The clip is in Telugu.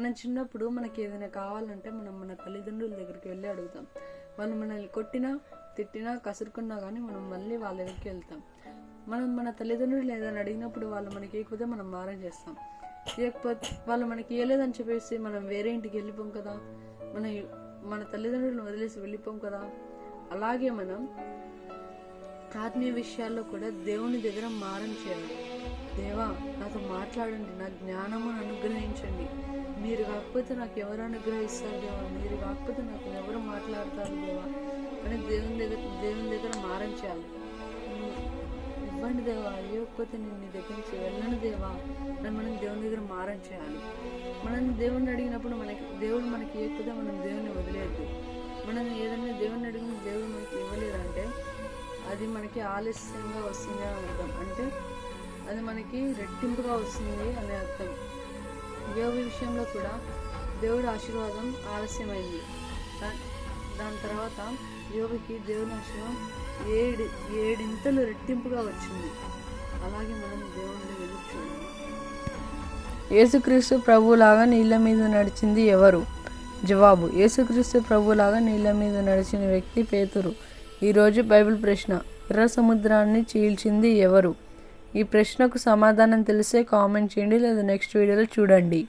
మనం చిన్నప్పుడు మనకి ఏదైనా కావాలంటే మనం మన తల్లిదండ్రుల దగ్గరికి వెళ్ళి అడుగుతాం. వాళ్ళు మనల్ని కొట్టినా తిట్టినా కసురుకున్నా కానీ మనం మళ్ళీ వాళ్ళ దగ్గరికి వెళ్తాం. మనం మన తల్లిదండ్రులు ఏదైనా అడిగినప్పుడు వాళ్ళు మనకి ఇవ్వకపోతే మనం మారం చేస్తాం. ఇవ్వకపోతే వాళ్ళు మనకి ఇవ్వలేదని చెప్పేసి మనం వేరే ఇంటికి వెళ్ళిపోం కదా. మన మన తల్లిదండ్రులను వదిలేసి వెళ్ళిపోం కదా. అలాగే మనం ఆత్మీయ విషయాల్లో కూడా దేవుని దగ్గర మారం చేయాలి. దేవా నాతో మాట్లాడండి నా జ్ఞానమును అనుగ్రహించండి. మీరు కాకపోతే నాకు ఎవరు అనుగ్రహిస్తారు దేవా? మీరు కాకపోతే నాకు ఎవరు మాట్లాడతారు దేవా? అని దేవుని దగ్గర దేవుని దగ్గర మారం చేయాలి. ఇవ్వండి దేవా ఇవ్వకపోతే నేను నీ దగ్గర నుంచి వెళ్ళను దేవా? అని మనం దేవుని దగ్గర మారం చేయాలి. మనం దేవుణ్ణి అడిగినప్పుడు మనకి దేవుడు మనకి ఇవ్వకపోతే మనం దేవుని వదిలేదు మనం ఏదైనా దేవుణ్ణి అడిగిన దేవుడు మనకి ఇవ్వలేదంటే అది మనకి ఆలస్యంగా వస్తుంది అని అర్థం. అంటే అది మనకి రెట్టింపుగా వస్తుంది అనే అర్థం. యోగి విషయంలో కూడా దేవుడి ఆశీర్వాదం ఆలస్యమైంది. దాని తర్వాత యోగికి దేవుని ఆశీర్వాదం ఏడు ఏడింతలు రెట్టింపుగా వచ్చింది. అలాగే మనం దేవుడిని ఎదురు చూడాలి. యేసుక్రీస్తు ప్రభులాగా నీళ్ళ మీద నడిచింది ఎవరు? జవాబు యేసుక్రీస్తు ప్రభువులాగా నీళ్ళ మీద నడిచిన వ్యక్తి పేతురు. ఈరోజు బైబిల్ ప్రశ్న ఎర్ర సముద్రాన్ని చీల్చింది ఎవరు? ఈ ప్రశ్నకు సమాధానం తెలిసే కామెంట్ చేయండి లేదా నెక్స్ట్ వీడియోలో చూడండి.